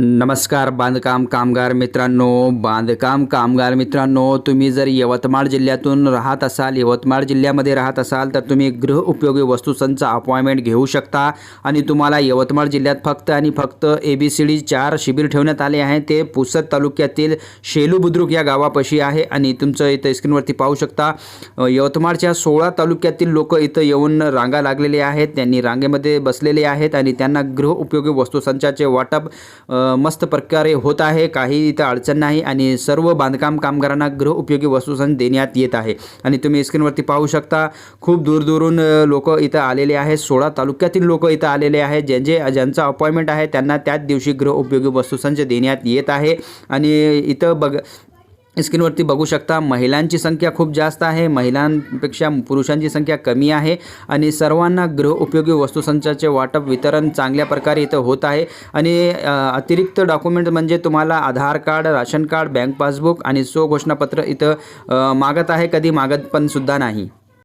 नमस्कार बांधकाम कामगार मित्रांनो. बांधकाम कामगार मित्रांनो तुम्ही जर यवतमाळ जिल्ह्यातून राहत असाल यवतमाळ जिल्ह्यामध्ये राहत असाल तर तुम्ही गृह उपयोगी वस्तूंचा अपॉइंटमेंट घेऊ शकता. आणि तुम्हाला यवतमाळ जिल्ह्यात फक्त आणि फक्त ए बी सी डी चार शिबिर ठेवण्यात आले आहे ते पुसद तालुक्यातील शेलू बुद्रुक या गावापाशी आहे आणि तुमचं इथं स्क्रीनवरती पाहू शकता. यवतमाळच्या सोळा तालुक्यातील लोक इथं येऊन रांगा लागलेले आहेत. त्यांनी रांगेमध्ये बसलेले आहेत आणि त्यांना गृह उपयोगी वस्तूसंचाचे वाटप मस्त प्रकारे होत आहे. काही इथं अडचण नाही आणि सर्व बांधकाम कामगारांना गृह उपयोगी देण्यात येत आहे. आणि तुम्ही स्क्रीनवरती पाहू शकता खूप दूरदूरून लोक इथं आलेले आहेत. सोळा तालुक्यातील लोक इथं आलेले आहेत. ज्यांचे ज्यांचा अपॉइंटमेंट आहे त्यांना त्याच दिवशी गृह उपयोगी वस्तूसंच देण्यात येत आहे. आणि इथं बघ स्क्रीनवरती बघू शकता महिलांची संख्या खूप जास्त आहे. महिलांपेक्षा पुरुषांची संख्या कमी आहे आणि सर्वांना गृह उपयोगी वस्तूसंचाचे वाटप वितरण चांगल्या प्रकारे इथं होत आहे. आणि अतिरिक्त डॉक्युमेंट म्हणजे तुम्हाला Aadhaar card ration card bank passbook आणि स्वघोषणापत्र इथं मागत आहे. कधी मागत पण सुद्धा नाही.